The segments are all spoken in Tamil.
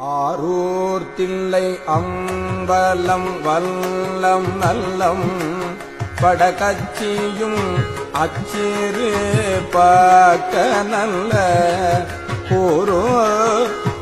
ஆரூர் தில்லை அம்பலம் வல்லம் நல்லம் படகச்சியும் அச்சிறு பார்க்க நல்ல கூறோ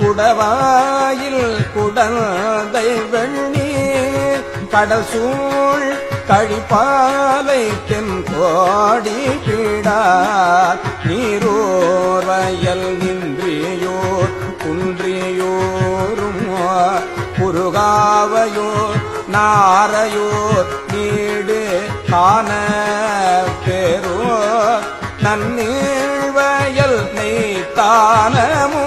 குடவாயில் குடந்தை வெண்ணீர் கடசூழ் கழிப்பாலை தென் கோடி பீடார் நீரோர் வயல் நின்றியோர் குன்றியோரும் குறுகாவையோர் நாரையோர் நீடு காண பெறோர் நன்னீழ்வயல் நெய்த்தானமோ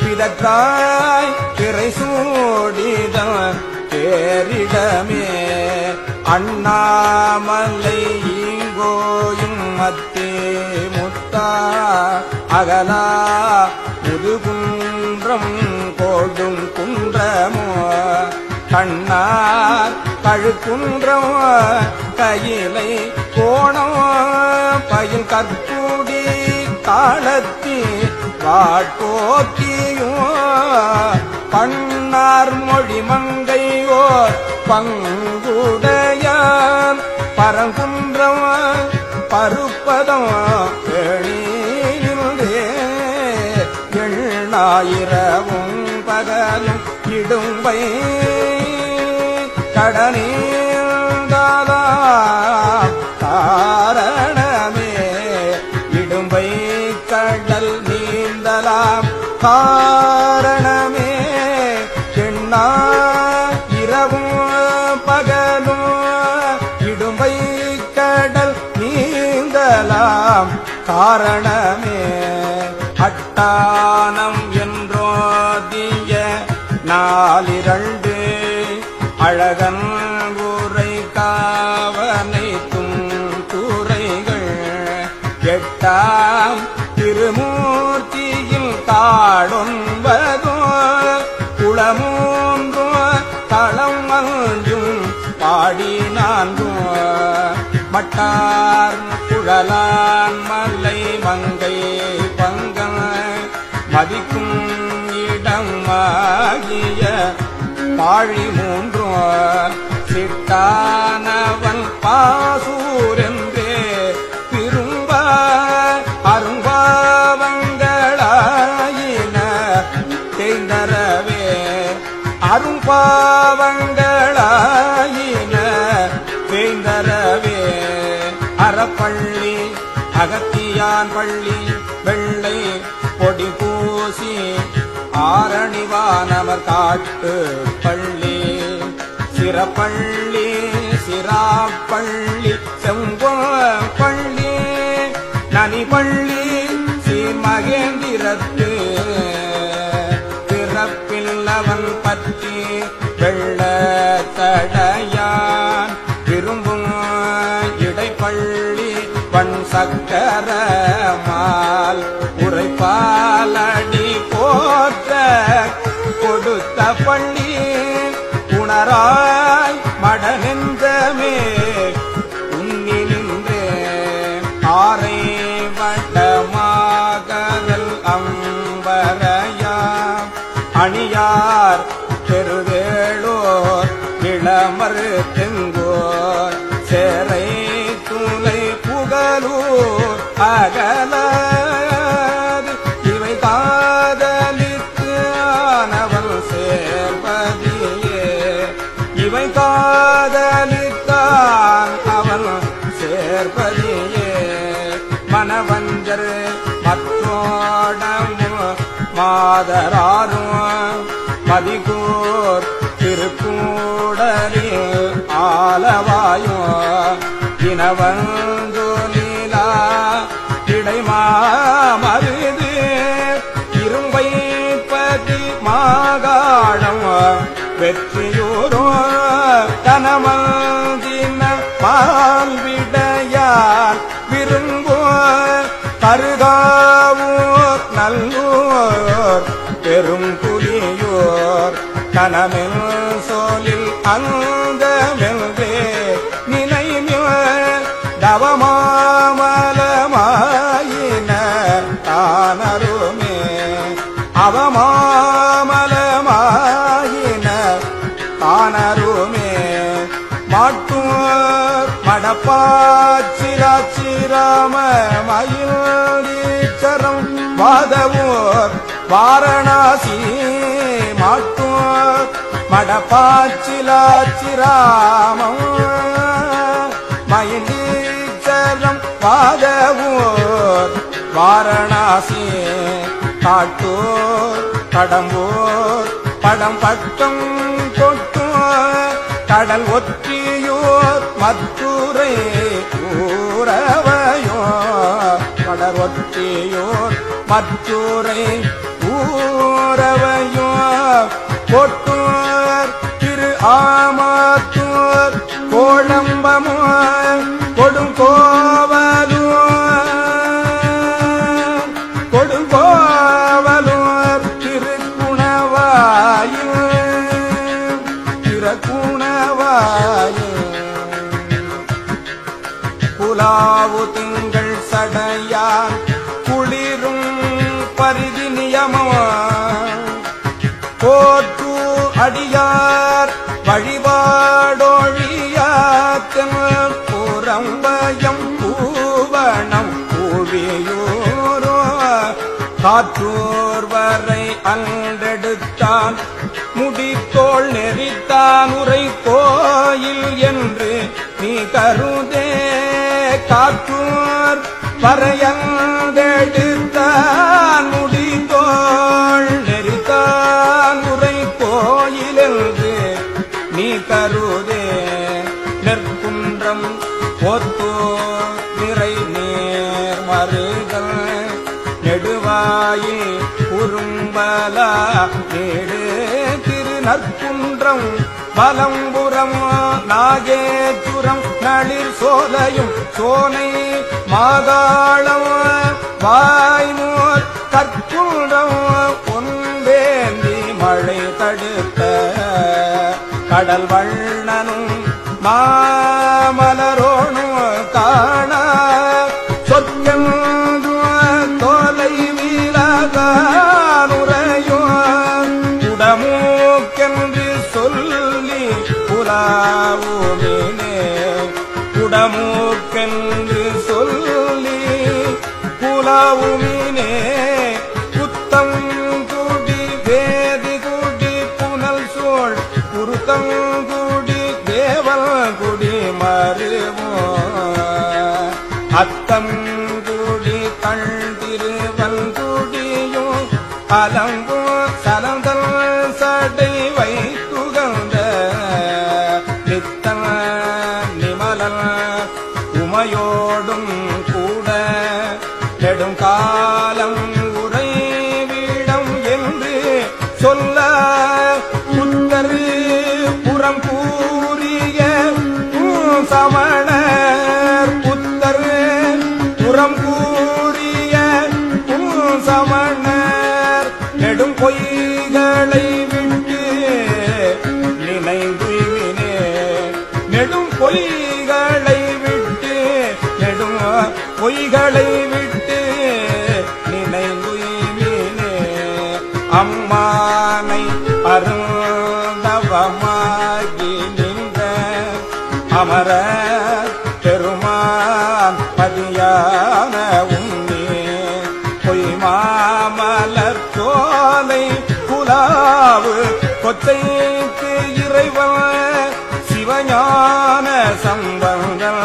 பிதற்றாய் திரை சூடிதம் பேரிடமே அண்ணாமல்ல அகலா முதுகுன்றம் கோடும் குன்றமோ கண்ணார் கழுக்குன்றம் கையிலை கோணம் பயில் கற்பூடி காலத்தி வாட்போக்கியும் பண்ணார் மொழி மங்கையோ பங்குடைய பரங்குன்றம் பருப்பதம் எண்ணாயிரவும் பகலும் இடும்பை கடனீந்தாலா காரணமே இடும்பை கடல் நீந்தலாம். காரணமே எண்ணா இரவும் பகலும் இடும்பை கடல் நீந்தலாம். காரணமே அட்டானம் குளமூன்றோ தளம் அஞ்சும் பாடி நான்கும் மட்டார் குழலான் மல்லை மங்கை பங்கம் மதிக்கும் இடம் ஆகிய பாழி மூன்றும் சிட்டானவன் பாசூரன் அகத்தியான் பள்ளி வெள்ளை பொடி பூசி ஆரணிவானவர் காட்டு பள்ளி. சிறப்பள்ளி சிராப்பள்ளி செம்போ பள்ளி நனிபள்ளி சீர்மகேந்திரத்து. பிறப்பில்லவன் பற்றி வெள்ள உணராய் மடனெந்தமே உன்னி நின்றே ஆரை வட்டமாகதல் அம்பரையாம். அணியார் பெருவேளோர் இளமர் தெங்கோர் சேரை துளை புகழூர் அகலா மாதராரும் பதிகூர் திருக்கூடலில் ஆலவாயும் இனவந்தோலீலா இடைமாமருது இரும்பை பதி மாகாணம் வெற்றியூரோ கனமந்தின தவமாமலமாயின தானருமே. அவமாமலமாயின தானருமே. மாட்டூர் மடப்பாச்சிராச்சிராம மயூரீச்சரம் வாதவோர் வாரணாசி. மாட்டூர் மடப்பாச்சிலாச்சிராமம் மயிலி வாதவூர் வாரணாசி காட்டூர் கடம்பூர் படம் பட்டம் கொட்டூர் கடல் ஒற்றியோர் மத்துரை கூறவையோ கடல் ஒற்றியோர் மத்துரை ஊரவையோ கொட்டூர் திரு ஆமாத்தூர் கோழம்பமோ கொடுங்கோவலூர் தடுத்தான் முடித்தோள் நெறித்தான் உரை கோயில் என்று நீ கருதே. காற்றூர் வரையந்தெடுத்தான் முடித்தோள் நெறித்தான் உரை கோயில் என்று நீ கருதே. நெற்குன்றம் ஒத்தோ நெடுவாயே குறும்பலா நேடு திருநற்குன்றம் பலம்புறம் நாகேச்சுரம் நளிர் சோலையும் சோனை மாதாளம் வாய்மு உமையோடும் கூட நெடுங்காலம் உறைவிடம் என்று சொல்ல புத்தரு புறம் கூறிய சமணர் புத்தரு புறம் கூறிய சமணர் நெடும் அருந்தவமாகி நின்ற அமர பெருமான் பதியான உன்னே. பொய் மாமலர் சோலை குலாவு கொத்தைக்கு இறைவன் சிவஞான சம்பந்தம்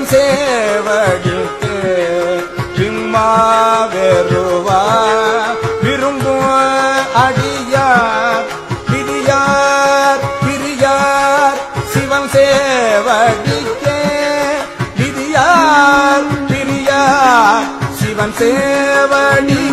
தெய்வம் சேவடிக்கு சும்மா வெறுவா விரும்பும் அடியார் பிரியார் பிரியார் சிவம் சேவடிக்கே பிரியார் பிரியார் சிவம் சேவடி